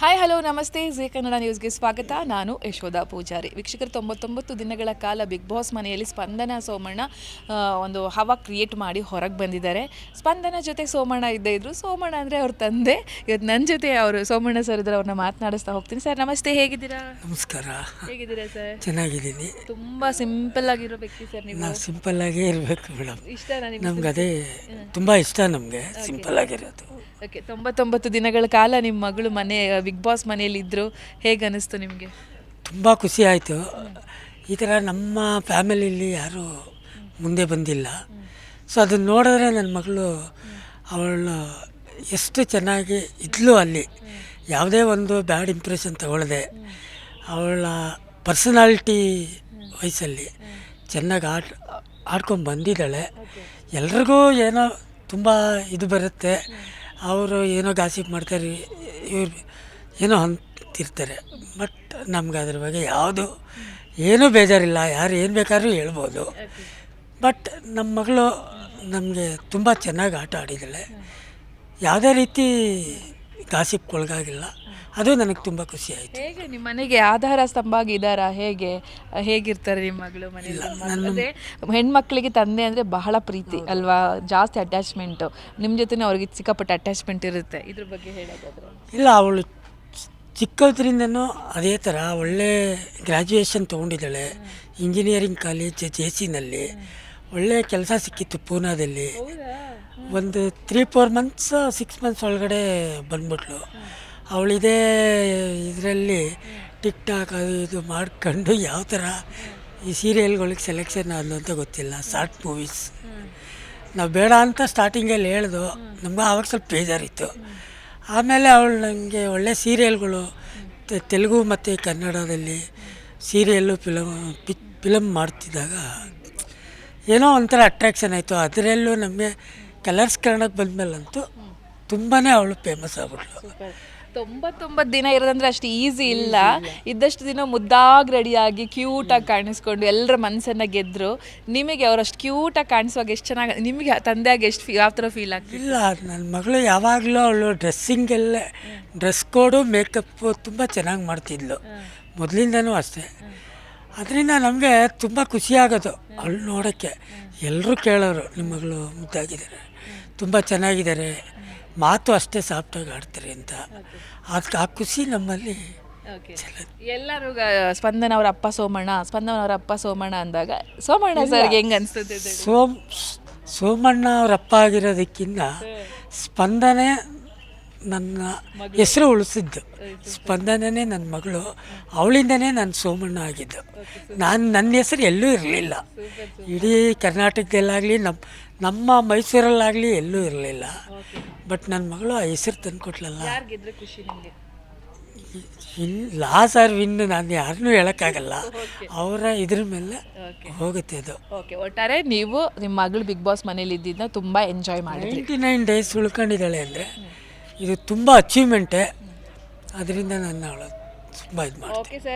Hi hello ನಮಸ್ತೆ. ಜೀ ಕನ್ನಡ ನ್ಯೂಸ್ಗೆ ಸ್ವಾಗತ. ನಾನು ಯಶೋಧ ಪೂಜಾರಿ. ವೀಕ್ಷಕರು ತೊಂಬತ್ತೊಂಬತ್ತು ದಿನಗಳ ಕಾಲ ಬಿಗ್ ಬಾಸ್ ಮನೆಯಲ್ಲಿ ಸ್ಪಂದನ ಸೋಮಣ್ಣ ಒಂದು ಹವಾ ಕ್ರಿಯೇಟ್ ಮಾಡಿ ಹೊರಗೆ ಬಂದಿದ್ದಾರೆ. ಸ್ಪಂದನ ಜೊತೆ ಸೋಮಣ್ಣ ಇದ್ದೇ ಇದ್ರು. ಸೋಮಣ್ಣ ಅಂದರೆ ಅವ್ರ ತಂದೆ. ಇವತ್ತು ನನ್ನ ಜೊತೆ ಅವರು ಸೋಮಣ್ಣ ಸರ್ ಇದ್ರೆ ಅವ್ರನ್ನ ಮಾತನಾಡಿಸ್ತಾ ಹೋಗ್ತೀನಿ. ಸರ್ ನಮಸ್ತೆ. ಹೇಗಿದ್ದೀರಾ? ನಮಸ್ಕಾರ. ಹೇಗಿದ್ದೀರಾ ಸರ್ ಚೆನ್ನಾಗಿದ್ದೀನಿ. ತುಂಬ ಸಿಂಪಲ್ ಆಗಿರೋ ವ್ಯಕ್ತಿ ಸರ್ ನೀವು. ಸಿಂಪಲ್ ಆಗೇ ಇರಬೇಕು ಮೇಡಮ್ ಇಷ್ಟ ನಿಮ್ಗೆ ನಮ್ಗೆ ಅದೇ ತುಂಬ ಇಷ್ಟ ನಮಗೆ. ಸಿಂಪಲ್ ಆಗಿರೋದು. ಓಕೆ ತೊಂಬತ್ತೊಂಬತ್ತು ದಿನಗಳ ಕಾಲ ನಿಮ್ಮ ಮಗಳು ಮನೆ ಬಿಗ್ ಬಾಸ್ ಮನೆಯಲ್ಲಿ ಇದ್ರು ಹೇಗೆ ಅನ್ನಿಸ್ತು ನಿಮಗೆ? ತುಂಬ ಖುಷಿ ಆಯಿತು. ಈ ಥರ ನಮ್ಮ ಫ್ಯಾಮಿಲಿಯಲ್ಲಿ ಯಾರೂ ಮುಂದೆ ಬಂದಿಲ್ಲ. ಸೊ ಅದನ್ನು ನೋಡಿದ್ರೆ ನನ್ನ ಮಗಳು ಅವಳು ಎಷ್ಟು ಚೆನ್ನಾಗಿ ಇದ್ಲು ಅಲ್ಲಿ. ಯಾವುದೇ ಒಂದು ಬ್ಯಾಡ್ ಇಂಪ್ರೆಷನ್ ತಗೊಳ್ಳದೆ ಅವಳ ಪರ್ಸನಾಲಿಟಿ ವಯಸ್ಸಲ್ಲಿ ಚೆನ್ನಾಗಿ ಆಡ್, ಆಡ್ಕೊಂಡು ಬಂದಿದ್ದಾಳೆ. ಎಲ್ರಿಗೂ ಏನೋ ತುಂಬ ಇದು ಬರುತ್ತೆ. ಅವರು ಏನೋ ಗಾಸಿಪ್ ಮಾಡ್ತಾರೆ, ಇವ್ರು ಏನೋ ಅಂತಿರ್ತಾರೆ. ಬಟ್ ನಮ್ಗೆ ಅದ್ರ ಬಗ್ಗೆ ಯಾವುದು ಏನೂ ಬೇಜಾರಿಲ್ಲ. ಯಾರು ಏನು ಬೇಕಾದ್ರೂ ಹೇಳ್ಬೋದು. ಬಟ್ ನಮ್ಮ ಮಗಳು ನಮಗೆ ತುಂಬ ಚೆನ್ನಾಗಿ ಆಟ ಆಡಿದ್ದಾಳೆ ಯಾವುದೇ ರೀತಿ ಗಾಸಿಪ್ಗೊಳಗಾಗಿಲ್ಲ. ಅದು ನನಗೆ ತುಂಬ ಖುಷಿ ಆಯಿತು. ಹೇಗೆ ನಿಮ್ಮ ಮನೆಗೆ ಆಧಾರ ಸ್ತಂಭ ಆಗಿದ್ದಾರಾ? ಹೇಗೆ? ಹೇಗಿರ್ತಾರೆ ನಿಮ್ಮ ಮಗಳು ಮನೆಯಲ್ಲಿ? ಹೆಣ್ಮಕ್ಳಿಗೆ ತಂದೆ ಅಂದರೆ ಬಹಳ ಪ್ರೀತಿ ಅಲ್ವಾ? ಜಾಸ್ತಿ ಅಟ್ಯಾಚ್ಮೆಂಟು ನಿಮ್ಮ ಜೊತೆ ಅವ್ರಿಗೆ ಸಿಕ್ಕಾಪಟ್ಟೆ ಅಟ್ಯಾಚ್ಮೆಂಟ್ ಇರುತ್ತೆ. ಇದ್ರ ಬಗ್ಗೆ ಹೇಳೋದಾದ್ರೆ. ಇಲ್ಲ ಅವಳು ಚಿಕ್ಕದ್ರಿಂದನೂ ಅದೇ ಥರ ಒಳ್ಳೆ ಗ್ರ್ಯಾಜುಯೇಷನ್ ತೊಗೊಂಡಿದ್ದಾಳೆ. ಇಂಜಿನಿಯರಿಂಗ್ ಕಾಲೇಜ್ ಜೆ ಸಿನಲ್ಲಿ ಒಳ್ಳೆ ಕೆಲಸ ಸಿಕ್ಕಿತ್ತು ಪೂನಾದಲ್ಲಿ. ಒಂದು three four months six months ಒಳಗಡೆ ಬಂದ್ಬಿಟ್ಲು. ಅವಳಿದೇ ಇದರಲ್ಲಿ ಟಿಕ್ ಟಾಕ್ ಅದು ಇದು ಮಾಡ್ಕೊಂಡು ಯಾವ ಥರ ಈ ಸೀರಿಯಲ್ಗಳಿಗೆ ಸೆಲೆಕ್ಷನ್ ಆದ್ಲು ಅಂತ ಗೊತ್ತಿಲ್ಲ. ಶಾರ್ಟ್ ಮೂವೀಸ್ ನಾವು ಬೇಡ ಅಂತ ಸ್ಟಾರ್ಟಿಂಗಲ್ಲಿ ಹೇಳ್ದು. ನಮ್ಗೆ ಆವಾಗ ಸ್ವಲ್ಪ ಬೇಜಾರಿತ್ತು. ಆಮೇಲೆ ಅವಳು ನನಗೆ ಒಳ್ಳೆ ಸೀರಿಯಲ್ಗಳು ತೆಲುಗು ಮತ್ತು ಕನ್ನಡದಲ್ಲಿ ಸೀರಿಯಲ್ಲು ಫಿಲಮ್ ಫಿಲಮ್ ಮಾಡ್ತಿದ್ದಾಗ ಏನೋ ಒಂಥರ ಅಟ್ರಾಕ್ಷನ್ ಆಯಿತು. ಅದರಲ್ಲೂ ನಮಗೆ ಕಲರ್ಸ್ ಕನ್ನಡಕ್ಕೆ ಬಂದಮೇಲಂತೂ ತುಂಬಾ ಅವಳು ಫೇಮಸ್ ಆಗ್ಬಿಟ್ಲು ತೊಂಬತ್ತೊಂಬತ್ತು ದಿನ ಇರೋದಂದ್ರೆ ಅಷ್ಟು ಈಸಿ ಇಲ್ಲ. ಇದ್ದಷ್ಟು ದಿನ ಮುದ್ದಾಗಿ ರೆಡಿಯಾಗಿ ಕ್ಯೂಟಾಗಿ ಕಾಣಿಸ್ಕೊಂಡು ಎಲ್ಲರ ಮನಸ್ಸನ್ನು ಗೆದ್ದರು ನಿಮಗೆ ಅವ್ರು ಅಷ್ಟು ಕ್ಯೂಟಾಗಿ ಕಾಣಿಸುವಾಗ ಎಷ್ಟು ಚೆನ್ನಾಗಿ ನಿಮಗೆ ತಂದೆಯಾಗಿ ಎಷ್ಟು ಫೀ ಯಾವ ಥರ ಫೀಲ್ ಆಗ್ತದೆ ಇಲ್ಲ ನನ್ನ ಮಗಳು ಯಾವಾಗಲೂ ಅವಳು ಡ್ರೆಸ್ಸಿಂಗೆಲ್ಲ ಡ್ರೆಸ್ ಕೋಡು ಮೇಕಪ್ಪು ತುಂಬ ಚೆನ್ನಾಗಿ ಮಾಡ್ತಿದ್ಲು. ಮೊದಲಿಂದನೂ ಅಷ್ಟೇ. ಅದರಿಂದ ನಮಗೆ ತುಂಬ ಖುಷಿಯಾಗೋದು ಅವಳು ನೋಡೋಕ್ಕೆ. ಎಲ್ಲರೂ ಕೇಳೋರು ನಿಮ್ಮ ಮಗಳು ಮುದ್ದಾಗಿದ್ದಾರೆ ತುಂಬ ಚೆನ್ನಾಗಿದ್ದಾರೆ ಮಾತು ಅಷ್ಟೇ ಸಾಫ್ಟಾಗಿ ಆಡ್ತಾರೆ ಅಂತ ಅದಕ್ಕೆ ಆ ಖುಷಿ ನಮ್ಮಲ್ಲಿ ಎಲ್ಲರೂ ಸ್ಪಂದನ ಅವರ ಅಪ್ಪ ಸೋಮಣ್ಣ ಸ್ಪಂದನ ಅವರ ಅಪ್ಪ ಸೋಮಣ್ಣ ಅಂದಾಗ ಸೋಮಣ್ಣ ಸರ್ಗೆ ಹೆಂಗೆ ಅನಿಸ್ತದೆ ಸೋಮ್ ಸೋಮಣ್ಣ ಅವರ ಅಪ್ಪ ಆಗಿರೋದಕ್ಕಿಂತ ಸ್ಪಂದನೆ ನನ್ನ ಹೆಸರು ಉಳಿಸಿದ್ದು. ಸ್ಪಂದನೇ ನನ್ನ ಮಗಳು. ಅವಳಿಂದನೇ ನಾನು ಸೋಮಣ್ಣ ಆಗಿದ್ದು. ನಾನು ನನ್ನ ಹೆಸರು ಎಲ್ಲೂ ಇರಲಿಲ್ಲ. ಇಡೀ ಕರ್ನಾಟಕದಲ್ಲಾಗಲಿ ನಮ್ಮ ನಮ್ಮ ಮೈಸೂರಲ್ಲಾಗಲಿ ಎಲ್ಲೂ ಇರಲಿಲ್ಲ. ಬಟ್ ನನ್ನ ಮಗಳು ಆ ಹೆಸರು ತಂದುಕೊಟ್ಲಲ್ಲ ಲಾಸ್ ಆರ್ ವಿನ್ ನಾನು ಯಾರನ್ನೂ ಹೇಳೋಕ್ಕಾಗಲ್ಲ. ಅವರ ಇದ್ರ ಮೇಲೆ ಹೋಗುತ್ತೆ ಅದು. ಓಕೆ ಒಟ್ಟಾರೆ ನೀವು ನಿಮ್ಮ ಮಗಳು ಬಿಗ್ ಬಾಸ್ ಮನೇಲಿ ಇದ್ದಿದ್ದನ್ನ ತುಂಬ ಎಂಜಾಯ್ ಮಾಡಿ ನೈಂಟಿ ನೈನ್ ಡೇಸ್ ಉಳ್ಕೊಂಡಿದ್ದಾಳೆ ಅಂದರೆ ಇದು ತುಂಬ ಅಚೀವ್ಮೆಂಟೇ ಅದರಿಂದ ನಾನು ತುಂಬ ಇದು ಮಾಡ್ತೀನಿ